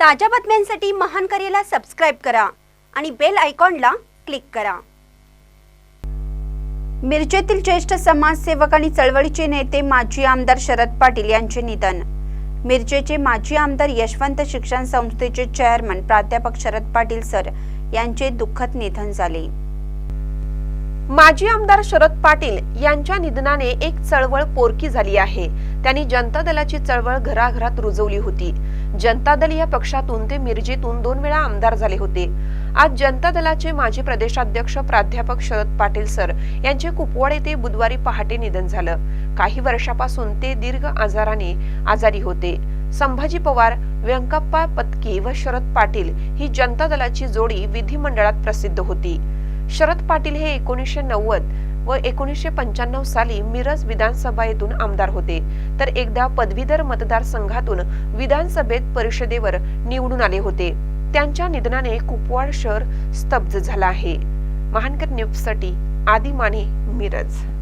ताज्या बातम्यांसाठी महान करेला सबस्क्राईब करा आणि बेल आयकॉनला क्लिक करा. मिरजेतील ज्येष्ठ समाजसेवक आणि चळवळीचे नेते माजी आमदार शरद पाटील यांचे निधन. मिरजेचे माजी आमदार यशवंत शिक्षण संस्थेचे चेअरमन प्राध्यापक शरद पाटील सर यांचे दुःखद निधन झाले. माजी आमदार शरद पाटील यांच्या निधनाने एक चळवळ पोरकी झाली आहे. त्यांनी जनता दलाची चळवळ घराघरात रुजवली होती. जनता दल या पक्षातून ते मिरजेतून दोन वेळा आमदार झाले होते. आज जनता दलाचे माजी प्रदेशाध्यक्ष प्राध्यापक शरद पाटील सर यांचे कुपवाड येथे बुधवारी पहाटे निधन झालं. काही वर्षापासून ते दीर्घ आजाराने आजारी होते. संभाजी पवार व्यंकप्पा पत्की व शरद पाटील ही जनता दलाची जोडी विधिमंडळात प्रसिद्ध होती. शरद पाटील हे एकोणीसशे नव्वद व एकोणीसशे पंच्याण्णव साली मिरज विधानसभा येथून आमदार होते. तर एकदा पदवीधर मतदारसंघातून विधानसभेत परिषदेवर निवडून आले होते. त्यांच्या निधनाने कुपवाड शहर स्तब्ध झाला आहे. महानकर न्यूजसाठी आदी माने मिरज.